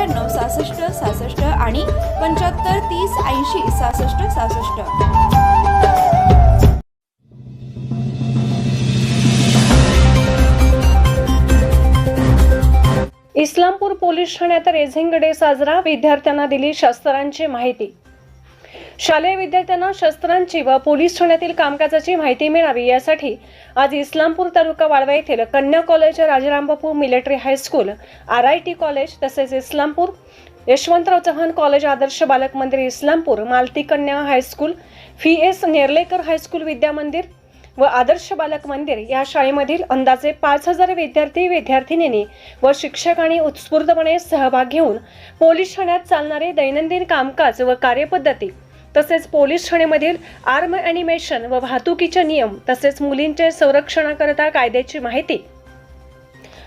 अठ्ठ्याण्णव सहासष्ट सहासष्ट आणि पंच्याहत्तर तीस ऐंशी सहासष्ट सहासष्ट. इस्लामपूर पोलीस ठाण्यात रेझिंग डे साजरा. विद्यार्थ्यांना दिली शस्त्रांची माहिती. शालेय विद्यार्थ्यांना शस्त्रांची व पोलीस ठाण्यातील कामकाजाची माहिती मिळावी यासाठी आज इस्लामपूर तालुका वाळवा येथील Kanya college Rajarambapu military high school R I T college तसेच Islampur Yashwantrao Chavan college Adarsh Balak Mandir Islampur Malti Kanya high school P S Nerlekar high school Vidyamandir व आदर्श बालक मंदिर या शाळेमधील अंदाजे पाच हजार विद्यार्थी विद्यार्थिनींनी व शिक्षकांनी उत्स्फूर्तपणे सहभाग घेऊन पोलीस ठाण्यात चालणारे दैनंदिन कामकाज व कार्यपद्धती तसेच पोलीस ठाणेमधील आर्म ॲनिमेशन व वाहतुकीचे नियम तसेच मुलींचे संरक्षणाकरता कायद्याची माहिती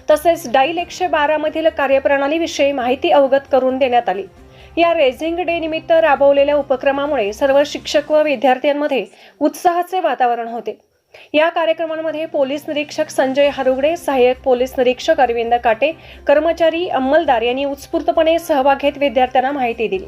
तसेच डाईल एकशे बारामधील कार्यप्रणालीविषयी माहिती अवगत करून देण्यात आली. या रेझिंग डे निमित्त राबवलेल्या उपक्रमामुळे सर्व शिक्षक व विद्यार्थ्यांमध्ये उत्साहाचे वातावरण होते. या कार्यक्रमांमध्ये पोलीस निरीक्षक संजय हरुगडे सहाय्यक पोलीस निरीक्षक अरविंद काटे कर्मचारी अंमलदार यांनी उत्स्फूर्तपणे सहभाग घेत विद्यार्थ्यांना माहिती दिली.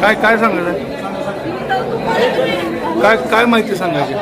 काय काय सांगायचं? काय काय माहिती सांगायची?